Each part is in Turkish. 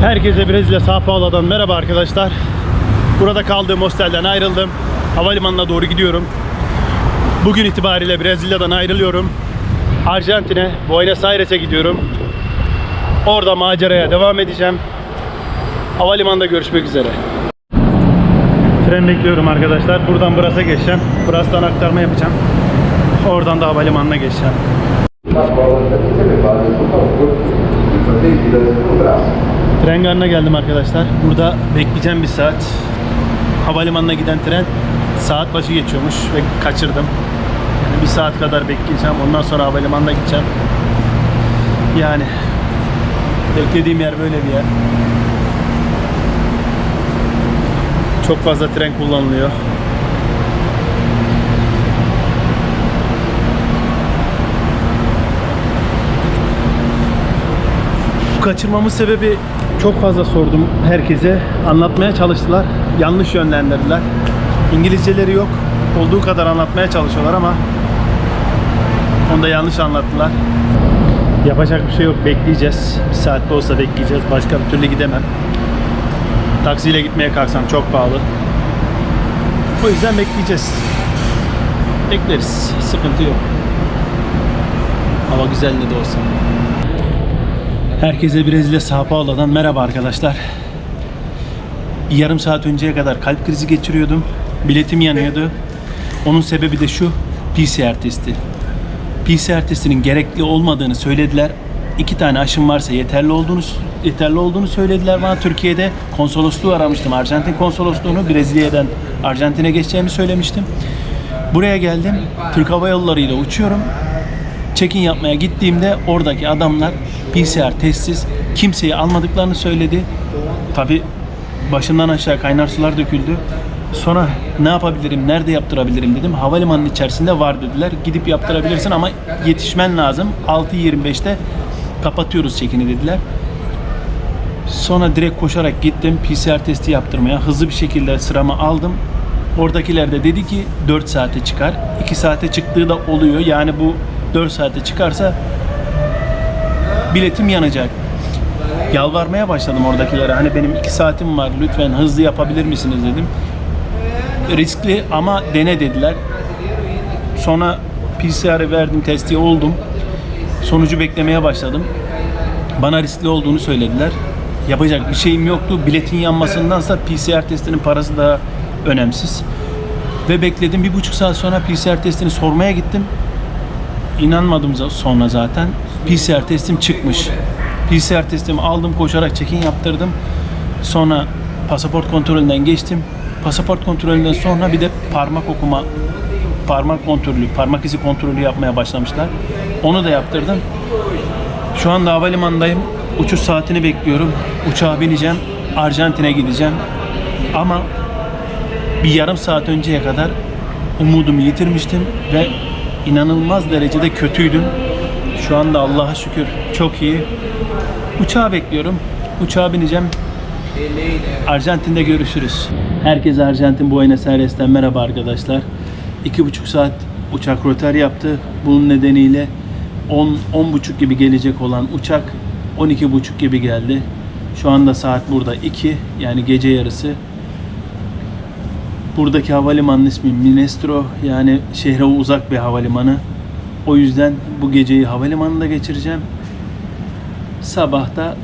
Herkese Brezilya Sao Paulo'dan merhaba arkadaşlar. Burada kaldığım hostelden ayrıldım. Havalimanına doğru gidiyorum. Bugün itibariyle Brezilya'dan ayrılıyorum. Arjantin'e, Buenos Aires'e gidiyorum. Orada maceraya devam edeceğim. Havalimanında görüşmek üzere. Tren bekliyorum arkadaşlar. Buradan Bras'a geçeceğim. Bras'tan aktarma yapacağım. Oradan da havalimanına geçeceğim. Tren garına geldim arkadaşlar. Burada bekleyeceğim bir saat. Havalimanına giden tren saat başı geçiyormuş ve kaçırdım. Yani bir saat kadar bekleyeceğim. Ondan sonra havalimanına gideceğim. Yani beklediğim yer böyle bir yer. Çok fazla tren kullanılıyor. Kaçırmamın sebebi çok fazla sordum herkese. Anlatmaya çalıştılar. Yanlış yönlendirdiler. İngilizceleri yok. Olduğu kadar anlatmaya çalışıyorlar ama onu da yanlış anlattılar. Yapacak bir şey yok. Bekleyeceğiz. Bir saatte olsa bekleyeceğiz. Başka bir türlü gidemem. Taksiyle gitmeye kalksam çok pahalı. O yüzden bekleyeceğiz. Bekleriz. Sıkıntı yok. Hava güzel de olsa. Herkese Brezilya Sao Paulo'dan merhaba arkadaşlar. Yarım saat önceye kadar kalp krizi geçiriyordum. Biletim yanıyordu. Onun sebebi de şu PCR testi. PCR testinin gerekli olmadığını söylediler. İki tane aşım varsa yeterli olduğunu yeterli olduğunu söylediler bana. Türkiye'de konsolosluğu aramıştım. Arjantin konsolosluğunu Brezilya'dan Arjantin'e geçeceğimi söylemiştim. Buraya geldim. Türk Hava Yolları ile uçuyorum. Check-in yapmaya gittiğimde oradaki adamlar PCR testsiz kimseyi almadıklarını söyledi. Tabi başımdan aşağı kaynar sular döküldü. Sonra ne yapabilirim, nerede yaptırabilirim dedim. Havalimanının içerisinde var dediler. Gidip yaptırabilirsin ama yetişmen lazım. 6.25'te kapatıyoruz çekini dediler. Sonra direkt koşarak gittim PCR testi yaptırmaya. Hızlı bir şekilde sıramı aldım. Oradakiler de dedi ki 4 saate çıkar. 2 saate çıktığı da oluyor. Yani bu 4 saate çıkarsa biletim yanacak. Yalvarmaya başladım oradakilere. Hani benim 2 saatim var. Lütfen hızlı yapabilir misiniz dedim. Riskli ama dene dediler. Sonra PCR'ı verdim, testi oldum. Sonucu beklemeye başladım. Bana riskli olduğunu söylediler. Yapacak bir şeyim yoktu. Biletin yanmasındansa PCR testinin parası daha önemsiz. Ve bekledim. Bir buçuk saat sonra PCR testini sormaya gittim. İnanmadım sonra zaten. PCR testim çıkmış. PCR testimi aldım koşarak check-in yaptırdım. Sonra pasaport kontrolünden geçtim. Pasaport kontrolünden sonra bir de parmak okuma parmak kontrolü, parmak izi kontrolü yapmaya başlamışlar. Onu da yaptırdım. Şu anda havalimanındayım. Uçuş saatini bekliyorum. Uçağa bineceğim. Arjantin'e gideceğim. Ama bir yarım saat önceye kadar umudumu yitirmiştim ve inanılmaz derecede kötüydüm. Şu anda Allah'a şükür çok iyi. Uçağı bekliyorum. Uçağa bineceğim. Arjantin'de görüşürüz. Herkese Arjantin Buenos Aires'ten merhaba arkadaşlar. İki buçuk saat uçak rotar yaptı. Bunun nedeniyle 10 10 buçuk gibi gelecek olan uçak 12 buçuk gibi geldi. Şu anda saat burada 2 yani gece yarısı. Buradaki havalimanının ismi Minestro yani şehre uzak bir havalimanı. O yüzden bu geceyi havalimanında geçireceğim. Sabah da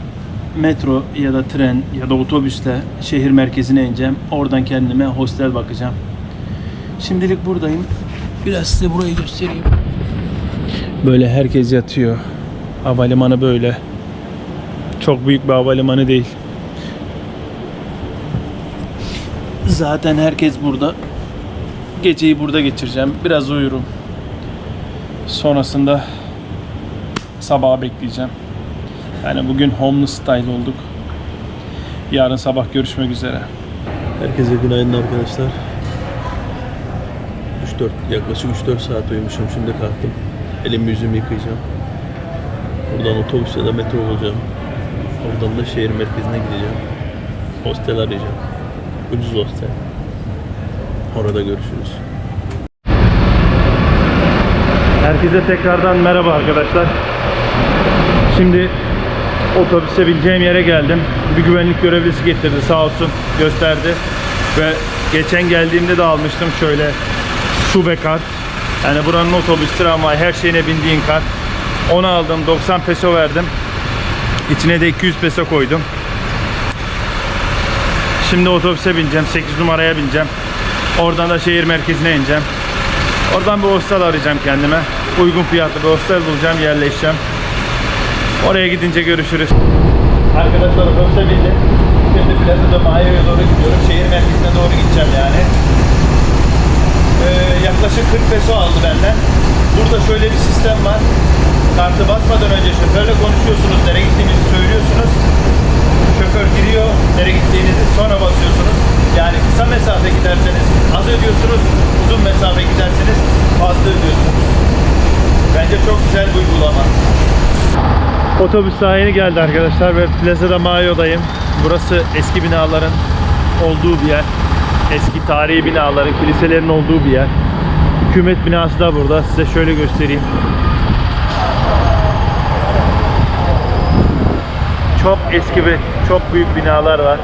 metro ya da tren ya da otobüsle şehir merkezine ineceğim. Oradan kendime hostel bakacağım. Şimdilik buradayım. Biraz size burayı göstereyim. Böyle herkes yatıyor. Havalimanı böyle. Çok büyük bir havalimanı değil. Zaten herkes burada. Geceyi burada geçireceğim. Biraz uyurum. Sonrasında sabaha bekleyeceğim. Yani bugün homeless style olduk. Yarın sabah görüşmek üzere. Herkese günaydın arkadaşlar. 3-4 yaklaşık 3-4 saat uyumuşum. Şimdi kalktım. Elimi yüzümü yıkayacağım. Buradan otobüs ya da metro olacağım. Oradan da şehir merkezine gideceğim. Hostel arayacağım. Ucuz hostel. Orada görüşürüz. Herkese tekrardan merhaba arkadaşlar. Şimdi otobüse bineceğim yere geldim. Bir güvenlik görevlisi getirdi sağ olsun gösterdi. Ve geçen geldiğimde de almıştım şöyle Sube kart. Yani buranın otobüs, tramvay her şeyine bindiğin kart. Onu aldım 90 peso verdim. İçine de 200 peso koydum. Şimdi otobüse bineceğim. 8 numaraya bineceğim. Oradan da şehir merkezine ineceğim. Oradan bir hostel arayacağım kendime. Uygun fiyatlı bir hostel bulacağım, yerleşeceğim. Oraya gidince görüşürüz. Arkadaşlar otobüse bindim. Şimdi Plaza de Mayo'ya doğru gidiyorum. Şehir merkezine doğru gideceğim yani. Ee, yaklaşık 40 peso aldı benden. Burada şöyle bir sistem var. Kartı basmadan önce şoförle konuşuyorsunuz. Nereye gittiğinizi söylüyorsunuz. Şoför giriyor. Nereye gittiğinizi sonra basıyorsunuz. Yani kısa mesafe giderseniz az ödüyorsunuz. Uzun mesafe giderseniz fazla ödüyorsunuz. Bence çok güzel bir uygulama. Otobüs sahili geldi arkadaşlar ve Plaza'da Mayo'dayım. Burası eski binaların olduğu bir yer. Eski tarihi binaların, kiliselerin olduğu bir yer. Hükümet binası da burada. Size şöyle göstereyim. Çok eski ve çok büyük binalar var.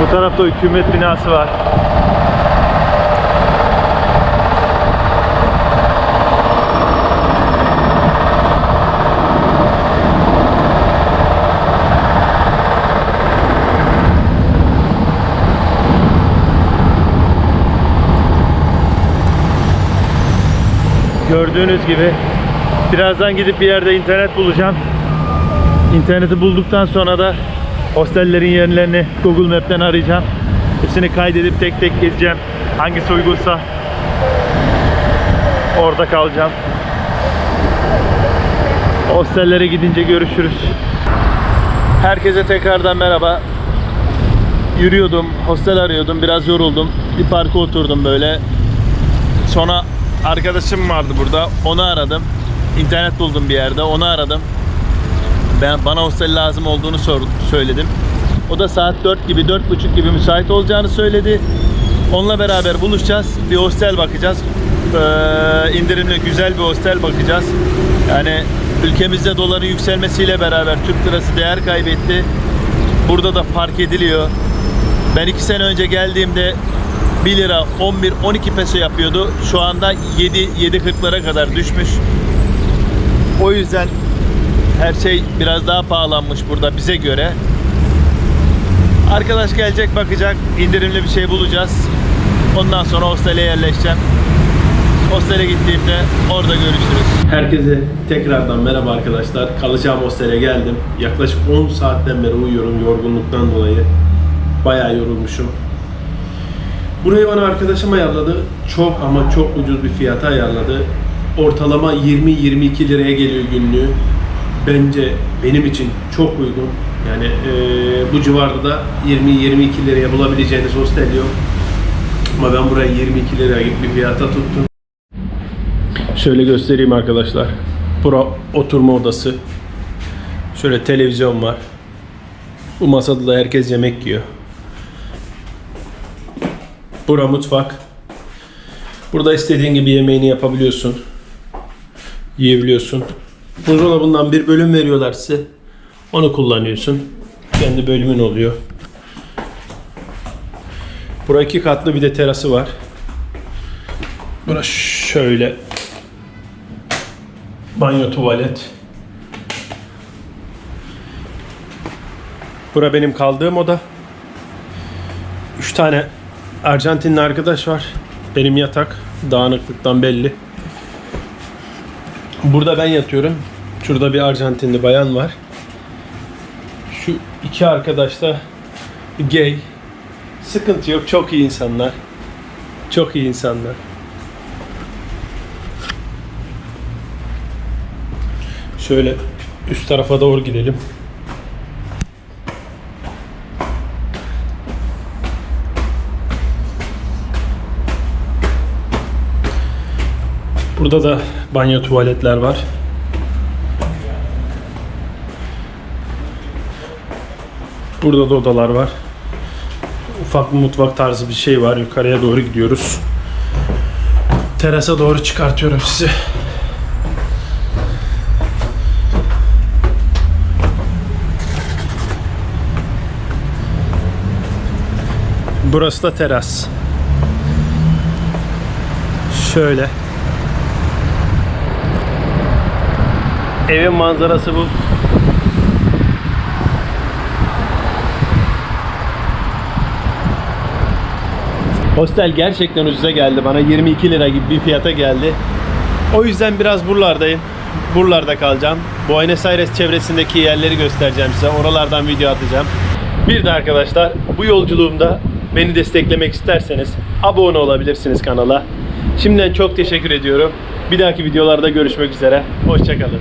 Bu tarafta hükümet binası var. Gördüğünüz gibi birazdan gidip bir yerde internet bulacağım. İnterneti bulduktan sonra da hostellerin yerlerini Google Map'ten arayacağım. Hepsini kaydedip tek tek gezeceğim. Hangisi uygunsa orada kalacağım. Hostellere gidince görüşürüz. Herkese tekrardan merhaba. Yürüyordum, hostel arıyordum, biraz yoruldum. Bir parka oturdum böyle. Sonra arkadaşım vardı burada, onu aradım. İnternet buldum bir yerde, onu aradım. Ben bana hostel lazım olduğunu sor, söyledim. O da saat 4 gibi, 4.30 gibi müsait olacağını söyledi. Onunla beraber buluşacağız. Bir hostel bakacağız. Ee, indirimli güzel bir hostel bakacağız. Yani ülkemizde doların yükselmesiyle beraber Türk lirası değer kaybetti. Burada da fark ediliyor. Ben 2 sene önce geldiğimde 1 lira 11-12 peso yapıyordu. Şu anda 7 7.40'lara kadar düşmüş. O yüzden her şey biraz daha pahalanmış burada bize göre. Arkadaş gelecek bakacak indirimli bir şey bulacağız. Ondan sonra hostele yerleşeceğim. Hostele gittiğimde orada görüşürüz. Herkese tekrardan merhaba arkadaşlar. Kalacağım hostele geldim. Yaklaşık 10 saatten beri uyuyorum yorgunluktan dolayı. Bayağı yorulmuşum. Burayı bana arkadaşım ayarladı. Çok ama çok ucuz bir fiyata ayarladı. Ortalama 20-22 liraya geliyor günlüğü. Bence benim için çok uygun. Yani eee, bu civarda da 20-22 liraya bulabileceğiniz hostel yok. Ama ben buraya 22 liraya gibi bir fiyata tuttum. Şöyle göstereyim arkadaşlar. Bura oturma odası. Şöyle televizyon var. Bu masada da herkes yemek yiyor. Bura mutfak. Burada istediğin gibi yemeğini yapabiliyorsun. Yiyebiliyorsun. Buzdolabından bir bölüm veriyorlar size. Onu kullanıyorsun. Kendi bölümün oluyor. Burası iki katlı bir de terası var. Burası şöyle. Banyo tuvalet. Bura benim kaldığım oda. Üç tane Arjantinli arkadaş var. Benim yatak. Dağınıklıktan belli. Burada ben yatıyorum. Şurada bir Arjantinli bayan var. Şu iki arkadaş da gay. Sıkıntı yok. Çok iyi insanlar. Çok iyi insanlar. Şöyle üst tarafa doğru gidelim. Burada da banyo tuvaletler var. Burada da odalar var. ufak bir mutfak tarzı bir şey var. Yukarıya doğru gidiyoruz. Terasa doğru çıkartıyorum sizi. Burası da teras. Şöyle. Evin manzarası bu. Hostel gerçekten ucuza geldi bana. 22 lira gibi bir fiyata geldi. O yüzden biraz buralardayım. Buralarda kalacağım. Buenos Aires çevresindeki yerleri göstereceğim size. Oralardan video atacağım. Bir de arkadaşlar bu yolculuğumda beni desteklemek isterseniz abone olabilirsiniz kanala. Şimdiden çok teşekkür ediyorum. Bir dahaki videolarda görüşmek üzere. Hoşçakalın.